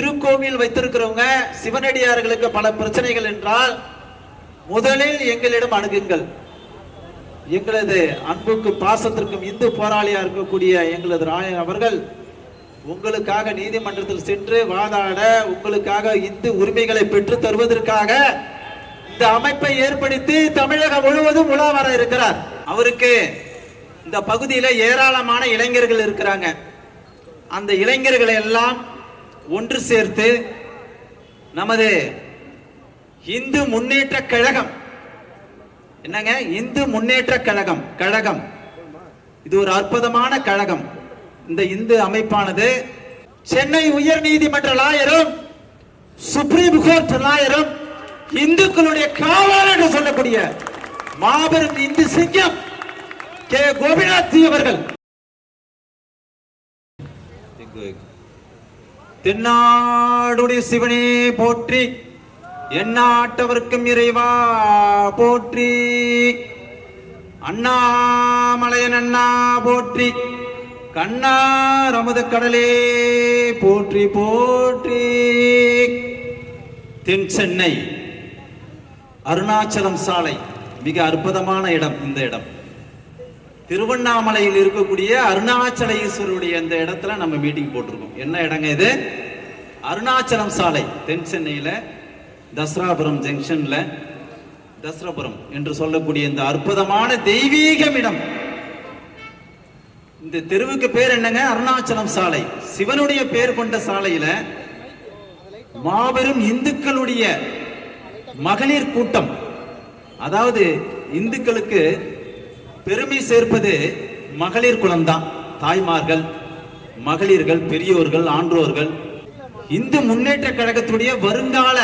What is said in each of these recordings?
திருக்கோவில் வைத்திருக்கிறவங்க சிவனடியார்களுக்கு பல பிரச்சனைகள் என்றால் முதலில் எங்களிடம் அணுகுங்கள். எங்களது அன்புக்கும் பாசத்திற்கும் இந்து போராளியா இருக்கக்கூடிய எங்களது ராயன் அவர்கள் உங்களுக்காக நீதிமன்றத்தில் சென்று வாதாட உங்களுக்காக இந்து உரிமைகளை பெற்று தருவதற்காக இந்த அமைப்பை ஏற்படுத்தி தமிழகம் முழுவதும் உலா வர இருக்கிறார். அவருக்கு இந்த பகுதியில் ஏராளமான இளைஞர்கள் இருக்கிறாங்க. அந்த இளைஞர்களை எல்லாம் ஒன்று சேர்த்து நமது இந்து முன்னேற்ற கழகம். என்னங்க? இந்து முன்னேற்ற கழகம். கழகம். இது ஒரு அற்புதமான கழகம். இந்த இந்து அமைப்பானது சென்னை உயர் நீதிமன்ற லாயரும் சுப்ரீம் கோர்ட் லாயரும் இந்துக்களுடைய காவலர் என்று சொல்லக்கூடிய மாபெரும் இந்து சிங்கம் கே. கோபிநாத் அவர்கள். தென்னாடுடைய சிவனே போற்றி. எந்நாட்டவர்க்கும் இறைவா போற்றி. அண்ணாமலையன் அண்ணா போற்றி. கண்ணார் அமுத கடலே போற்றி போற்றி. தென் சென்னை அருணாச்சலம் சாலை மிக அற்புதமான இடம் இந்த இடம். திருவண்ணாமலையில் இருக்கக்கூடிய அருணாச்சல ஈஸ்வருடைய இடத்துல நம்ம மீட்டிங் போட்டிருக்கோம். என்ன இடங்க இது? அருணாச்சலம் சாலை தென் சென்னையில் தசராபுரம் ஜங்ஷன்ல தசராபுரம் என்று சொல்லக்கூடிய இந்த அற்புதமான தெய்வீகம் இடம் இந்த தெருவுக்கு பேர் என்னங்க? அருணாச்சலம் சாலை. சிவனுடைய பேர் கொண்ட சாலையில மாபெரும் இந்துக்களுடைய மகளிர் கூட்டம். அதாவது இந்துக்களுக்கு பெருமை சேர்ப்பது மகளிர் குலம்தான். தாய்மார்கள் மகளிர்கள் பெரியோர்கள் ஆன்றோர்கள். இந்து முன்னேற்ற கழகத்துடைய வருங்கால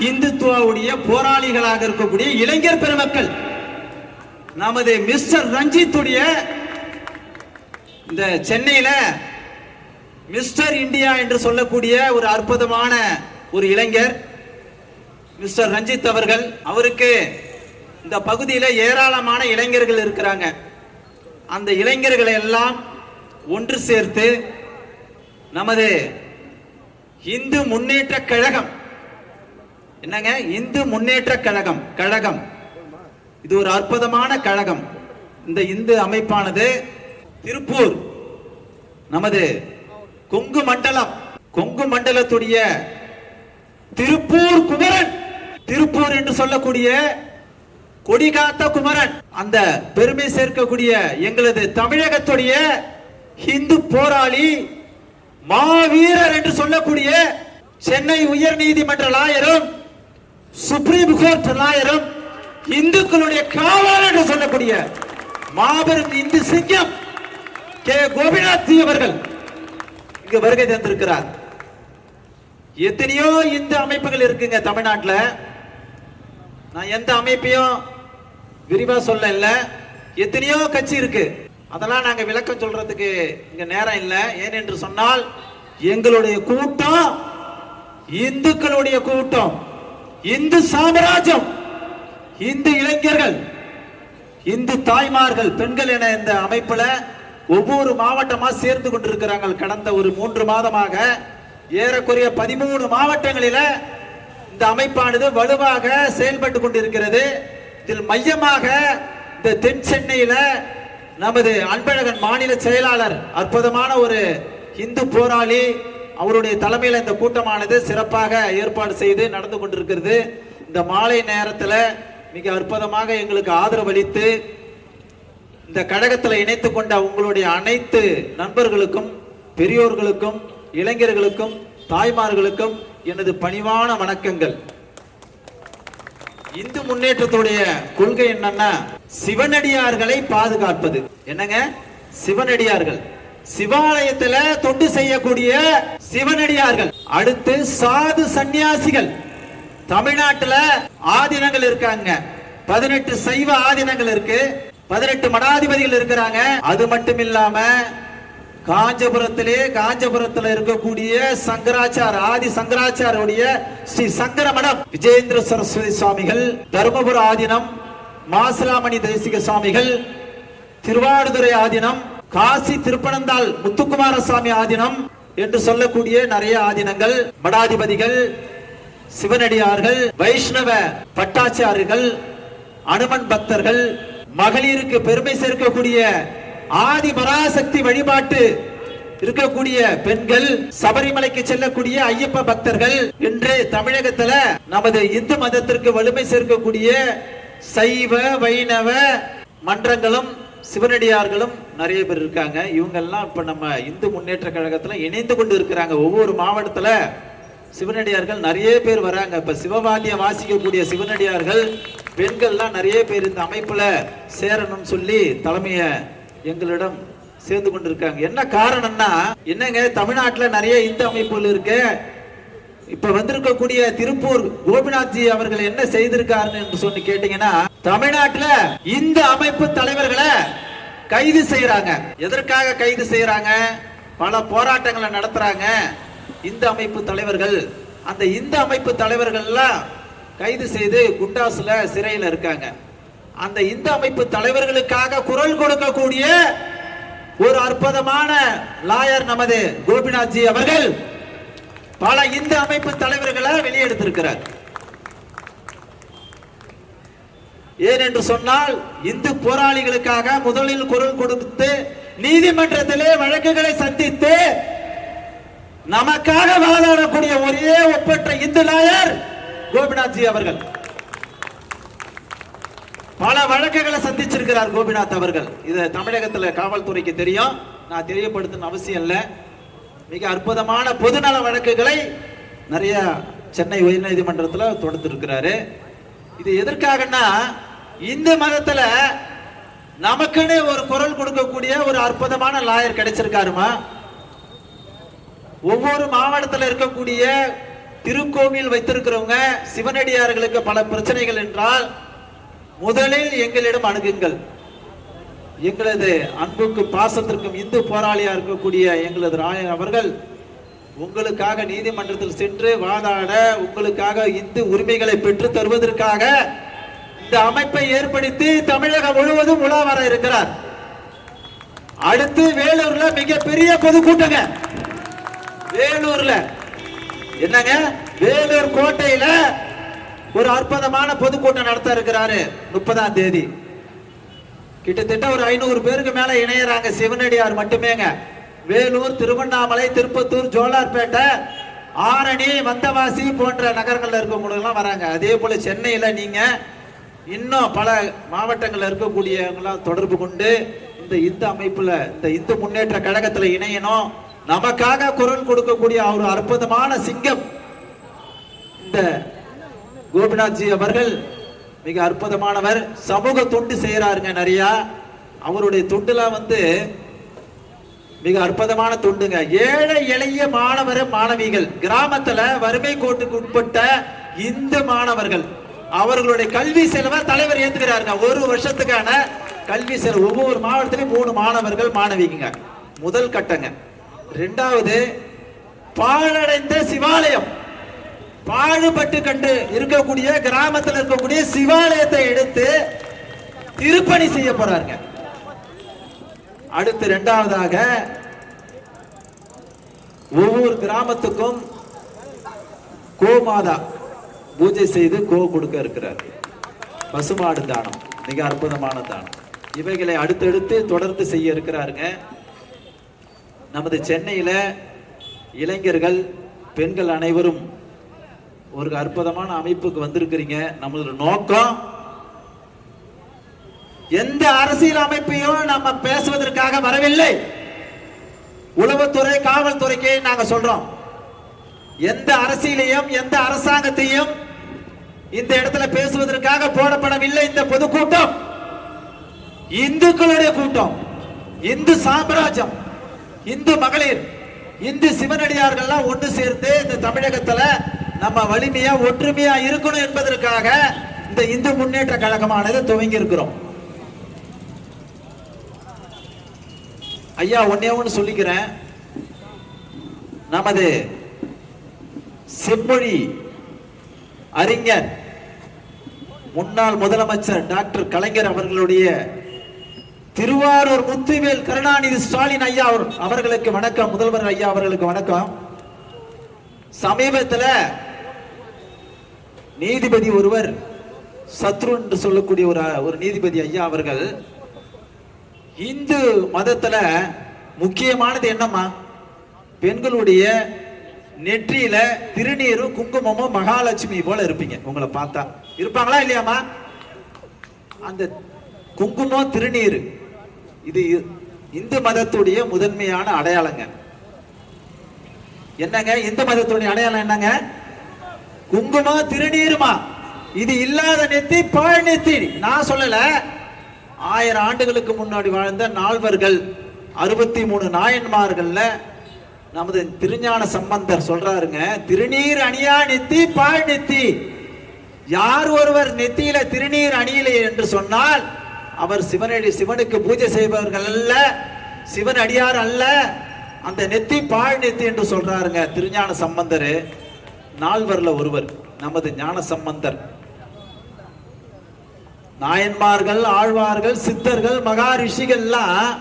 இந்துத்துவாவுடைய போராளிகளாக இருக்கக்கூடிய இளைஞர் பெருமக்கள். நமது மிஸ்டர் ரஞ்சித்துடைய இந்த சென்னையில மிஸ்டர் இந்தியா என்று சொல்லக்கூடிய ஒரு அற்புதமான ஒரு இளைஞர் மிஸ்டர் ரஞ்சித் அவர்கள். அவருக்கு இந்த பகுதியில் ஏராளமான இளைஞர்கள் இருக்கிறாங்க. அந்த இளைஞர்களை எல்லாம் ஒன்று சேர்த்து நமது இந்து முன்னேற்ற கழகம். என்னங்க? இந்து முன்னேற்ற கழகம் கழகம். இது ஒரு அற்புதமான கழகம். இந்த இந்து அமைப்பானது திருப்பூர் நமது கொங்கு மண்டலம். கொங்கு மண்டலத்துடைய திருப்பூர் குமரன். திருப்பூர் என்று சொல்லக்கூடிய கொடி காத்த குமரன். அந்த பெருமை சேர்க்கக்கூடிய எங்களது தமிழகத்துடைய இந்து போராளி மாவீரர் என்று சொல்லக்கூடிய சென்னை உயர் நீதிமன்ற லாயரும் சுப்ரீம் கோர்ட் லாயரும் இந்துக்களுடைய காவலர் என்று சொல்லக்கூடிய மாபெரும் இந்து சிங்கம் கே. கோபிநாத் அவர்கள் இங்கு வருகை தந்திருக்கிறார். எத்தனையோ இந்து அமைப்புகள் இருக்குங்க தமிழ்நாட்டுல. நான் எந்த அமைப்பையும் விரிவா சொல்ல இல்ல எத்தனையோ கட்சி இருக்கு. அதெல்லாம் நாங்க விளக்கம் சொல்றதுக்கு இங்க நேரம் இல்ல. ஏன் என்று சொன்னால் எங்களுடைய கூட்டம் இந்துக்களுடைய கூட்டம். இந்து சாம்ராஜ்யம். இந்து இளைஞர்கள். இந்து தாய்மார்கள் பெண்கள் என இந்த அமைப்புல ஒவ்வொரு மாவட்டமா சேர்ந்து கொண்டிருக்கிறாங்க கடந்த ஒரு மூன்று மாதமாக ஏறக்குறைய பதிமூணு மாவட்டங்களில இந்த அமைப்பானது வலுவாக செயல்பட்டு கொண்டிருக்கிறது. இதில் மையமாக இந்த தென் சென்னையில நமது அன்பழகன் மாநில செயலாளர் அற்புதமான ஒரு இந்து போராளி அவருடைய தலைமையில் இந்த கூட்டமானது சிறப்பாக ஏற்பாடு செய்து நடந்து கொண்டிருக்கிறது. இந்த மாலை நேரத்தில் மிக அற்புதமாக எங்களுக்கு ஆதரவளித்து இந்த கழகத்தில் இணைத்து கொண்ட உங்களுடைய அனைத்து நண்பர்களுக்கும் பெரியோர்களுக்கும் இளைஞர்களுக்கும் தாய்மார்களுக்கும் எனது பணிவான வணக்கங்கள். இந்து முன்னேற்றத்துடைய கொள்கை என்னன்னா சிவனடியார்களை பாதுகாப்பது. என்னங்க? சிவனடியார்கள். சிவாலயத்துல தொண்டு செய்யக்கூடிய சிவனடியார்கள். அடுத்து சாது சந்நியாசிகள். தமிழ்நாட்டுல ஆதீனங்கள் இருக்காங்க. பதினெட்டு சைவ ஆதீனங்கள் இருக்கு. பதினெட்டு மடாதிபதிகள் இருக்கிறாங்க. அது மட்டும் இல்லாம காஞ்சிபுரத்திலே காஞ்சிபுரத்தில் இருக்கக்கூடிய சங்கராச்சார் ஆதி சங்கராச்சாரியுடைய ஸ்ரீ சங்கர விஜயேந்திர விஜேந்திர சரஸ்வதி சுவாமிகள் தருமபுர ஆதீனம் மாசிலாமணி தேசிக சுவாமிகள் திருவாடுதுறை ஆதீனம் காசி திருப்பனந்தாள் முத்துக்குமார சுவாமி ஆதீனம் என்று சொல்லக்கூடிய நிறைய ஆதீனங்கள் மடாதிபதிகள் சிவனடியார்கள் வைஷ்ணவ பட்டாச்சாரிகள் அனுமன் பக்தர்கள் மகளிருக்கு பெருமை சேர்க்கக்கூடிய ஆதி பராசக்தி வழிபாட்டு இருக்கக்கூடிய பெண்கள் சபரிமலைக்கு செல்லக்கூடிய ஐயப்ப பக்தர்கள் இன்று தமிழகத்துல நமது இந்து மதத்திற்கு வலிமை சேர்க்கக்கூடிய சைவ வைணவ மன்றங்களும் சிவனடியார்களும் நிறைய பேர் இருக்காங்க. இவங்கெல்லாம் இப்போ இப்ப நம்ம இந்து முன்னேற்ற கழகத்துல இணைந்து கொண்டு இருக்கிறாங்க. ஒவ்வொரு மாவட்டத்துல சிவனடியார்கள் நிறைய பேர் வராங்க. இப்ப சிவவாதிய வாசிக்கக்கூடிய சிவனடியார்கள் பெண்கள்லாம் நிறைய பேர் இந்த அமைப்புல சேரணும்னு சொல்லி தலைமையை எங்களிடம் சேர்ந்து கொண்டிருக்காங்க. என்ன காரணம்னா என்னங்க தமிழ்நாட்டில் நிறைய இந்து அமைப்புகள் இருக்கு. இப்ப வந்திருக்கக்கூடிய திருப்பூர் கோபிநாத்ஜி அவர்கள் என்ன செய்திருக்காருன்னு என்று சொல்லி கேட்டீங்கன்னா தமிழ்நாட்டுல இந்த அமைப்பு தலைவர்களை கைது செய்யறாங்க. எதற்காக கைது செய்யறாங்க? பல போராட்டங்களை நடத்துறாங்க. இந்த அமைப்பு தலைவர்கள் அந்த இந்த அமைப்பு தலைவர்கள்லாம் கைது செய்து குண்டாசுல சிறையில் இருக்காங்க. அந்த இந்து அமைப்பு தலைவர்களுக்காக குரல் கொடுக்கக்கூடிய ஒரு அற்புதமான லாயர் நமது கோபிநாத்ஜி அவர்கள் பல இந்து அமைப்பு தலைவர்களை வெளியெடுத்திருக்கிறார். ஏன் என்று சொன்னால் இந்து போராளிகளுக்காக முதலில் குரல் கொடுத்து நீதிமன்றத்திலே வழக்குகளை சந்தித்து நமக்காக வாதாடக்கூடிய ஒரே ஒப்பற்ற இந்து லாயர் கோபிநாத்ஜி அவர்கள். பல வழக்குகளை சந்திச்சிருக்கிறார் கோபிநாத் அவர்கள். இது தமிழகத்தில் காவல்துறைக்கு தெரியும். நான் தெரியப்படுத்தணும் அவசியம் இல்லை. மிக அற்புதமான பொதுநல வழக்குகளை நிறைய சென்னை உயர்நீதிமன்றத்தில் தொடுத்திருக்கிறாரு. இது எதற்காகன்னா இந்து மதத்தில் நமக்குன்னு ஒரு குரல் கொடுக்கக்கூடிய ஒரு அற்புதமான லாயர் கிடைச்சிருக்காருமா? ஒவ்வொரு மாவட்டத்தில் இருக்கக்கூடிய திருக்கோவில் வைத்திருக்கிறவங்க சிவனடியார்களுக்கு பல பிரச்சனைகள் என்றால் முதலில் எங்களிடம் அணுகுங்கள். எங்களது அன்புக்கும் பாசத்திற்கும் இந்து போராளியா இருக்கக்கூடிய எங்களது ராயன் அவர்கள் உங்களுக்காக நீதிமன்றத்தில் சென்று வாதாட உங்களுக்காக இந்து உரிமைகளை பெற்று தருவதற்காக இந்த அமைப்பை ஏற்படுத்தி தமிழகம் முழுவதும் உலா வர இருக்கிறார். அடுத்து வேலூர்ல மிகப்பெரிய பொதுக்கூட்டங்க. வேலூர்ல. என்னங்க? வேலூர் கோட்டையில ஒரு அற்புதமான பொதுக்கூட்டம் நடத்த இருக்கிறாரு முப்பதாம் தேதி. கிட்டத்தட்ட ஒரு ஐநூறு பேருக்கு மேல இணையறாங்க சிவனடியார் மட்டுமேங்க. வேலூர் திருவண்ணாமலை திருப்பத்தூர் ஜோலார்பேட்டை ஆரணி வந்தவாசி போன்ற நகரங்களில் இருக்கவங்களுக்கெல்லாம் வராங்க. அதே போல சென்னையில் நீங்க இன்னும் பல மாவட்டங்களில் இருக்கக்கூடியவங்களாம் தொடர்பு கொண்டு இந்த இந்து அமைப்பில் இந்த இந்து முன்னேற்ற கழகத்தில் இணையணும். நமக்காக குரல் கொடுக்கக்கூடிய ஒரு அற்புதமான சிங்கம் இந்த கோபிநாத்ஜி அவர்கள் மிக அற்புதமானவர். சமூக தொண்டு செய்கிறாருங்க நிறைய. அவருடைய தொண்டுலாம் வந்து மிக அற்புதமான தொண்டுங்க. ஏழை எளிய மாணவர் மாணவிகள். கிராமத்துல வறுமை கோட்டுக்கு உட்பட்ட இந்து மாணவர்கள். அவர்களுடைய கல்வி செலவை தலைவர் ஏத்துக்கிறாருங்க. ஒரு வருஷத்துக்கான கல்வி செலவு. ஒவ்வொரு மாவட்டத்திலும் மூணு மாணவர்கள் மாணவிங்க முதல் கட்டங்க. ரெண்டாவது பாழடைந்த சிவாலயம். பாடுபட்டு கண்டு இருக்கக்கூடிய கிராமத்தில் இருக்கக்கூடிய சிவாலயத்தை எடுத்து திருப்பணி செய்ய போறாருங்க. அடுத்து இரண்டாவதாக ஒவ்வொரு கிராமத்துக்கும் கோமாதா பூஜை செய்து கோ கொடுக்க இருக்கிறார். பசுமாடு தானம் மிக அற்புதமான தானம். இவைகளை அடுத்தடுத்து தொடர்ந்து செய்ய இருக்கிறாருங்க. நமது சென்னையில இளைஞர்கள் பெண்கள் அனைவரும் ஒரு அற்புதமான அமைப்புக்கு வந்திருக்கிறீங்க. நம்மளோட நோக்கம் எந்த அரசியல் அமைப்பையும் நம்ம பேசுவதற்காக வரவில்லை. உளவுத்துறை காவல்துறைக்கு நாங்க சொல்றோம். எந்த அரசியலையும் எந்த அரசாங்கத்தையும் இந்த இடத்துல பேசுவதற்காக போடப்படவில்லை இந்த பொதுக்கூட்டம். இந்துக்களுடைய கூட்டம். இந்து சாம்ராஜ்யம். இந்து மகளிர். இந்து சிவனடியார்கள்லாம் ஒன்று சேர்ந்து இந்த தமிழகத்துல நம்ம வலிமையா ஒற்றுமையா இருக்கணும் என்பதற்காக இந்த இந்து முன்னேற்ற கழகமானது துவங்கி இருக்கிறோம் ஐயா ஒன்னே ஒன்று சொல்லிக்கிறேன். நமது செம்மொழி அறிஞர் முன்னாள் முதலமைச்சர் டாக்டர் கலைஞர் அவர்களுடைய திருவாரூர் முத்துவேல் கருணாநிதி ஸ்டாலின் ஐயா அவர்களுக்கு வணக்கம். முதல்வர் ஐயா அவர்களுக்கு வணக்கம். சமீபத்தில் நீதிபதி ஒருவர் சத்ரு என்று சொல்லக்கூடிய ஒரு ஒரு நீதிபதி ஐயா அவர்கள் இந்து மதத்துல முக்கியமானது என்னம்மா? பெண்களுடைய நெற்றியில திருநீரும் குங்குமமும் மகாலட்சுமி போல இருப்பீங்க. உங்களை பார்த்தா. இருப்பாங்களா இல்லையாம்மா? அந்த குங்குமம் திருநீர் இது இந்து மதத்துடைய முதன்மையான அடையாளங்க. என்னங்க? இந்து மதத்துடைய அடையாளம் என்னங்க? குங்குமா திருநீருமா? இது இல்லாத நெத்தி பாழ் நெத்தி. நான் சொல்லல. ஆயிரம் ஆண்டுகளுக்கு முன்னாடி வாழ்ந்த நால்வர்கள் அறுபத்தி மூணு நாயன்மார்கள்ல நமது திருஞான சம்பந்தர் சொல்றாருங்க திருநீர் அணியா நெத்தி பாழ் நெத்தி. யார் ஒருவர் நெத்தியில திருநீர் அணியலை என்று சொன்னால் அவர் சிவனடி சிவனுக்கு பூஜை செய்பவர்கள் அல்ல சிவன் அடியார் அல்ல. அந்த நெத்தி பாழ் நெத்தி என்று சொல்றாருங்க திருஞான சம்பந்தர். நால்வர்ல ஒருவர் நமது ஞான சம்பந்தர் நாயன்மார்கள் ஆழ்வார்கள் சித்தர்கள் மகாரிஷிகள்லாம்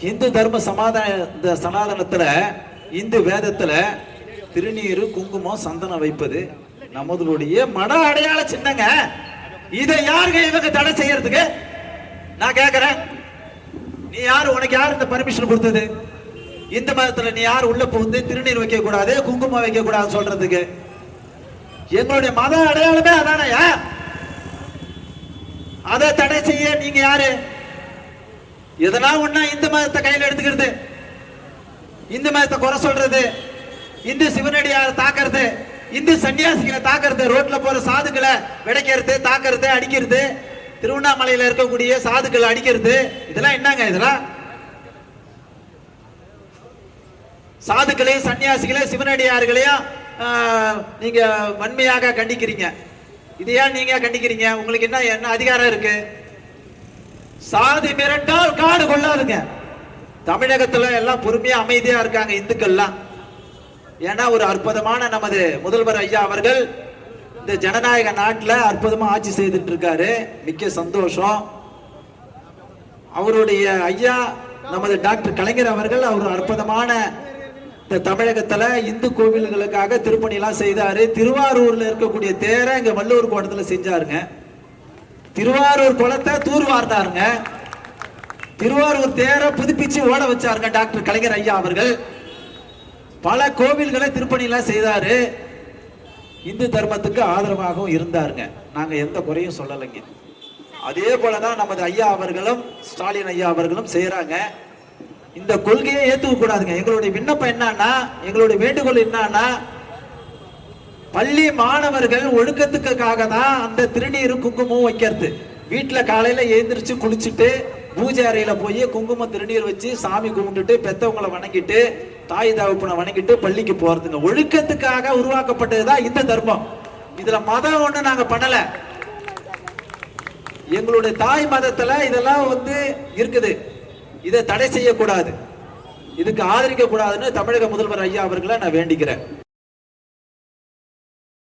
இந்து தர்ம சமாதான இந்த சனாதனத்தில் இந்து வேதத்தில் திருநீர் குங்குமம் சந்தனம் வைப்பது நமதுடைய மன அடையாள சின்னங்க. இதை யாருங்க இவங்க தடை செய்யறதுக்கு? நான் கேக்குறேன். நீ யாரு? உனக்கு யார் இந்த பர்மிஷன் கொடுத்தது? இந்த மதத்துல நீ யார் உள்ள புகுந்து திருநீர் வைக்க கூடாது குங்குமம் வைக்க கூடாது சொல்றதுக்கு? எங்களுடைய மத அடையாளமே அதானயா அதை தடை செய்ய நீங்க யாரு? எதனா ஒன்னா இந்து மதத்தை கையில் எடுத்துக்கிறது? இந்து மதத்தை குறை சொல்றது? இந்து சிவனடியார தாக்குறது? இந்து சன்னியாசிகளை தாக்குறது? ரோட்ல போற சாதுக்களை விடைக்கிறது தாக்குறது அடிக்கிறது? திருவண்ணாமலையில இருக்கக்கூடிய சாதுக்களை அடிக்கிறது? இதெல்லாம் என்னங்க இதெல்லாம்? சாதுக்களையும் சன்னியாசிகளையும் சிவனடியார்களையும் நீங்க வன்மையாக கண்டிக்கிறீங்க. இது ஏன் நீங்க கண்டிக்கிறீங்க? உங்களுக்கு என்ன என்ன அதிகாரம் இருக்கு? சாதி மிரட்டால் காடு கொள்ளாதுங்க. தமிழகத்துல எல்லாம் பொறுமையா அமைதியா இருக்காங்க இந்துக்கள்லாம். ஏன்னா ஒரு அற்புதமான நமது முதல்வர் ஐயா அவர்கள் இந்த ஜனநாயக நாட்டில் அற்புதமா ஆட்சி செய்துட்டு இருக்காரு மிக்க சந்தோஷம். அவருடைய ஐயா நமது டாக்டர் கலைஞர் அவர்கள் அவர் அற்புதமான தமிழகத்துல இந்து கோவில்களுக்காக திருப்பணி எல்லாம் செய்தாரு. திருவாரூர்ல இருக்கக்கூடிய தேரை இங்க வள்ளூர் கோட்டத்துல செஞ்சாருங்க. திருவாரூர் குளத்தை தூர்வார்ந்தாருங்க திருவாரூர் தேரை புதுப்பிச்சு ஓட வச்சாருங்க டாக்டர் கலைஞர் ஐயா அவர்கள். பல கோவில்களை திருப்பணி எல்லாம் செய்தாரு. இந்து தர்மத்துக்கு ஆதரவாகவும் இருந்தாருங்க. நாங்க எந்த குறையும் சொல்லலைங்க. அதே போலதான் நமது ஐயா அவர்களும் ஸ்டாலின் ஐயா அவர்களும் செய்யறாங்க இந்த கொள்கையை ஏத்துக்க கூடாதுங்க எங்களுடைய விண்ணப்பம் என்னன்னா எங்களுடைய வேண்டுகோள் என்னன்னா பள்ளி மாணவர்கள் ஒழுக்கத்துக்காக தான் அந்த திருநீரும் குங்குமம் வைக்கிறது. வீட்டுல காலையில எழுந்திரிச்சு குளிச்சுட்டு பூஜை அறையில போய் குங்குமம் திருநீர் வச்சு சாமி கும்பிட்டுட்டு பெத்தவங்களை வணங்கிட்டு தாய் தகப்பனை வணங்கிட்டு பள்ளிக்கு போறதுங்க. ஒழுக்கத்துக்காக உருவாக்கப்பட்டதுதான் இந்த தர்மம். இதுல மதம் ஒண்ணு நாங்க பண்ணல. எங்களுடைய தாய் மதத்துல இதெல்லாம் வந்து இருக்குது. இதை தடை செய்யக்கூடாது. இதுக்கு ஆதரிக்க கூடாதுன்னு தமிழக முதல்வர் ஐயா அவர்களை நான் வேண்டிக்கிறேன்.